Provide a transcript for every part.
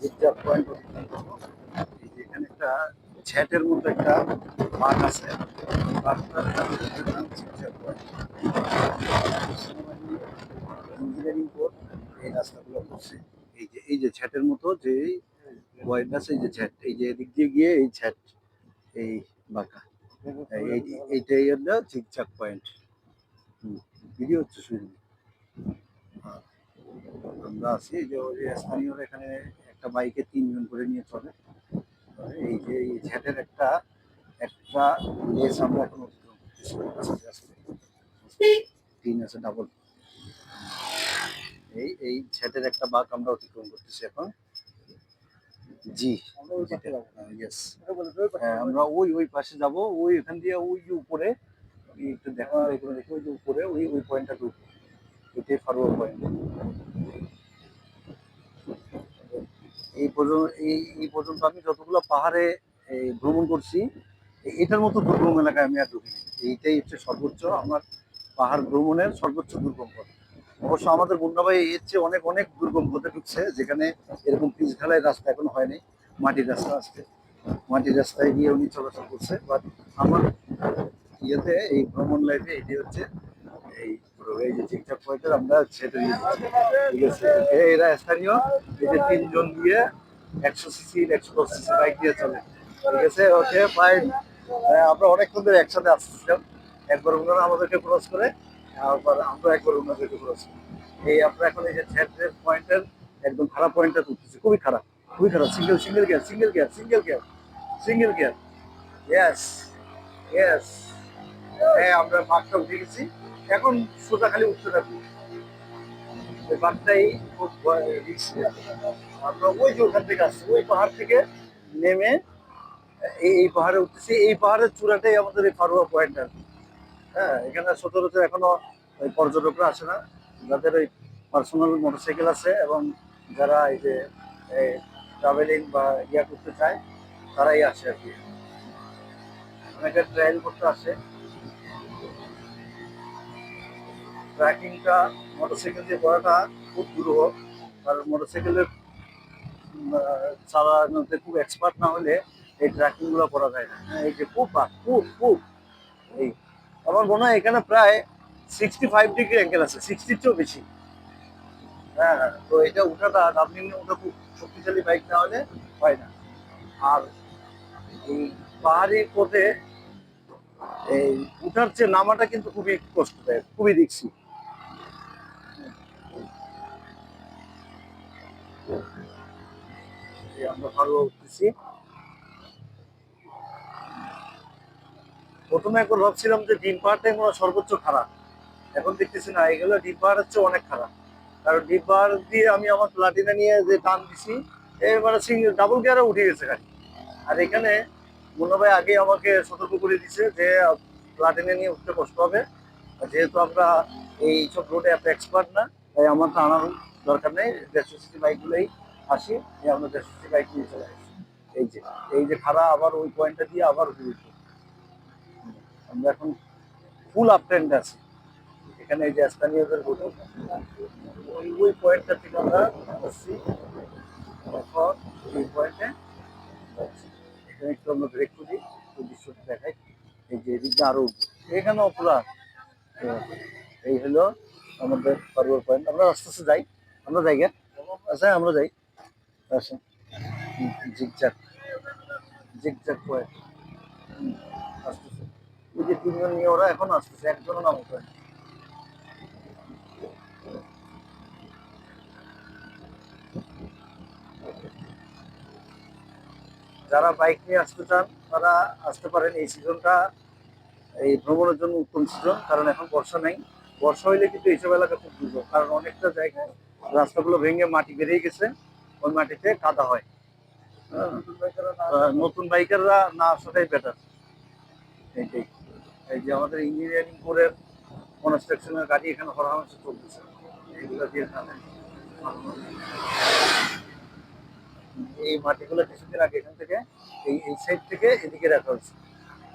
Zigzag point এখানে একটা ঝ্যাটের মতো একটা মাঠ আছে ইঞ্জিনিয়ারিং কোর্ট এই রাস্তাগুলো করছে এই যে এই যে ঝ্যাটের মতো যে পয়েন্ট আছে এই যে ঝ্যাট এই যে এদিক দিয়ে গিয়ে এই ঝ্যাট এই বাঁকা এই- এই- এইটাই হলো জিগজাগ পয়েন্ট ভিডিও হচ্ছে শুরু আমরা আছি যে ওই যে স্থানীয়রা এখানে একটা বাইকে তিনজন করে নিয়ে চলে। এই যে এই ঝ্যাটের একটা একটা লেস আমরা এখন তিন আছে ডাবল এই এই ঝ্যাটের একটা বাঘ আমরা অতিক্রম করতেছি এখন। জি। ইয়েস হ্যাঁ আমরা ওই ওই পাশে যাব। ওই এখান দিয়ে ওই যে উপরে একটু দেখা এখানে দেখি ওই যে উপরে ওই ওই পয়েন্টটা ঢুকবো। এটাই ফারুয়া পয়েন্ট এই পর্যন্ত, এই এই পর্যন্ত আমি যতগুলো পাহাড়ে ভ্রমণ করছি এটার মতো দুর্গম এলাকায় আমি আর ঢুকিনি। এইটাই হচ্ছে সর্বোচ্চ আমার পাহাড় ভ্রমণের সর্বোচ্চ দুর্গম পথ। অবশ্য আমাদের মুন্নাভাই এর চেয়ে অনেক অনেক দুর্গম পথে ঢুকছে, যেখানে এরকম পিচ ঢালাই রাস্তা এখনও হয়নি, মাটির রাস্তা আসছে মাটির রাস্তায় গিয়ে উনি চলাচল করছে বাট আমার ইয়েতে, এই ভ্রমণ লাইফে এটি হচ্ছে এই এই যে ঠিকঠাক পয়েন্টের আমরা দিয়েছি ঠিক আছে? এরা স্থানীয়, এই যে তিনজন দিয়ে একশো সিসি, একশো দশ সিসি বাইক দিয়ে চলে। ঠিক আছে? ওকে ফাইন আমরা অনেকক্ষণ ধরে একসাথে আসছিলাম একবার ওনারা আমাদেরকে ক্রস করে আবার আমরা একবার ওনাদেরকে ক্রস করি। এই আমরা এখন এই যে ছেড়ে পয়েন্টের একদম খারাপ পয়েন্টটা তুলতেছি। খুবই খারাপ খুবই খারাপ। Single single gear single gear single gear single gear yes yes হ্যাঁ আমরা বাঘটা উঠে গেছি এখন সোজা খালি উঠতে থাকব বাঘটাই আমরা ওই যে ওখান থেকে আসছি, ওই পাহাড় থেকে নেমে এই পাহাড়ে উঠতেছি। এই পাহাড়ের চূড়াটাই আমাদের এই ফারুয়া পয়েন্ট আর। হ্যাঁ এখানে সচরাচর এখনও ওই পর্যটকরা আসে না। যাদের ওই পার্সোনাল মোটরসাইকেল আছে এবং যারা এই যে ট্রাভেলিং বা ইয়া করতে চায়, তারাই আসে আর কি। অনেকে ট্রায়াল করতে আসে। ট্র্যাকিংটা মোটরসাইকেল দিয়ে করাটা খুব দুরূহ। আর মোটরসাইকেলের চালানোতে খুব এক্সপার্ট না হলে এই ট্র্যাকিংগুলো করা যায় না। হ্যাঁ, এই যে খুব খুব খুব এই আমার মনে হয় এখানে প্রায় সিক্সটি ফাইভ ডিগ্রি অ্যাঙ্গেল আছে সিক্সটির চেয়েও বেশি। হ্যাঁ তো এটা উঠাটা দার্জিলিং ওটা খুব শক্তিশালী বাইক না হলে হয় না। আর এই পাহাড়ি পথে এই উঠার চেয়ে নামাটা কিন্তু খুবই কষ্টদায়ক খুবই রিক্সি প্রথমে একবার ভাবছিলাম যে ডিম পাহাড়টাই মনে সর্বোচ্চ খারাপ। এখন দেখতেছি না, এগুলো ডিম পাহাড়ের হচ্ছে অনেক খারাপ। কারণ ডিম পাহাড় দিয়ে আমি আমার প্লাটিনা নিয়ে যে টান দিছি, এবারে সিঙ্গেল ডাবল গিয়ারে উঠে গেছে গাড়ি। আর এখানে মুন্না ভাই আগে আমাকে সতর্ক করে দিছে যে প্লাটিনা নিয়ে উঠতে কষ্ট হবে। যেহেতু আমরা এই সব রোডে এত এক্সপার্ট না তাই আমার তো আনার দরকার নেই দেড়শো সিসি বাইকগুলোই আসি আমরা দেড়শো সিসি বাইক নিয়ে চলে আসি। এই যে এই যে খারাপ আবার ওই পয়েন্টটা দিয়ে আবার উঠবো আমরা এখন ফুল আপ ট্রেন্ড আছি। এখানে এই যে স্থানীয়দের হোটেল ওই ওই পয়েন্টটা থেকে আমরা আসছি। এখন এই পয়েন্টে এখানে একটু আমরা ব্রেক করি ওই দৃশ্যটা দেখাই। এই যে এদিকে আরও উঠবো। এখানেও পুরা এই হলো আমাদের পারুয়ার পয়েন্ট আমরা আস্তে আস্তে যাই। আমরা যাই আচ্ছা আমরা যাই। আসেন জিগজাক জিগজাক পয়েন্ট আসতেছে ওই যে তিনজন নিয়ে ওরা এখন আসতেছে একজনও নাম উঠে যারা বাইক নিয়ে আসতে চান, তারা আসতে পারেন এই সিজনটা এই ভ্রমণের জন্য উত্তম সিজন কারণ এখন বর্ষা নাই। বর্ষা হইলে কিন্তু এইসব এলাকা খুব দুর্যোগ কারণ অনেকটা জায়গায় রাস্তাগুলো ভেঙে মাটি বেরিয়ে গেছে ওই মাটিতে কাদা হয়। নতুন বাইকাররা না আসাটাই বেটার এইটাই এই যে আমাদের ইঞ্জিনিয়ারিং কোরের কনস্ট্রাকশনের গাড়ি এখানে হরহামেশা চলতেছে এইগুলো দিয়ে টানে। এই মাটিগুলো কিছুদিন আগে এখান থেকে এই এই সাইড থেকে এদিকে রাখা হয়েছে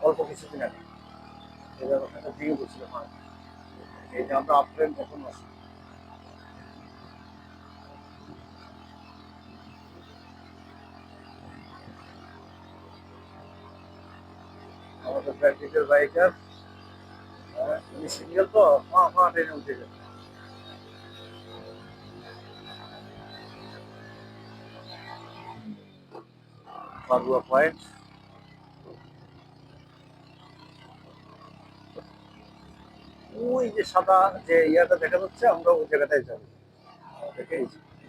অল্প কিছুদিন আগে এবার ওখানে দিয়ে বসছিল এই দামটা আপ ট্রেন কখন আসে আমাদের প্র্যাকটিক্যাল বাইকার তুমি সিঙ্গেল তো হ্যাঁ হ্যাঁ ট্রেনে উঠে যাবে Padua পয়েন্ট ওই যে সাদা যে ইয়াটা দেখা যাচ্ছে, আমরা ওই জায়গাটায় যাব। দেখে এই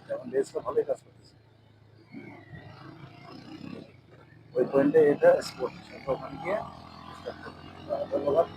যেমন লেসটা ভালোই কাজ করতেছে। ওই পয়েন্টে এটা স্পোর্ট ওখানে গিয়ে ধন্যবাদ।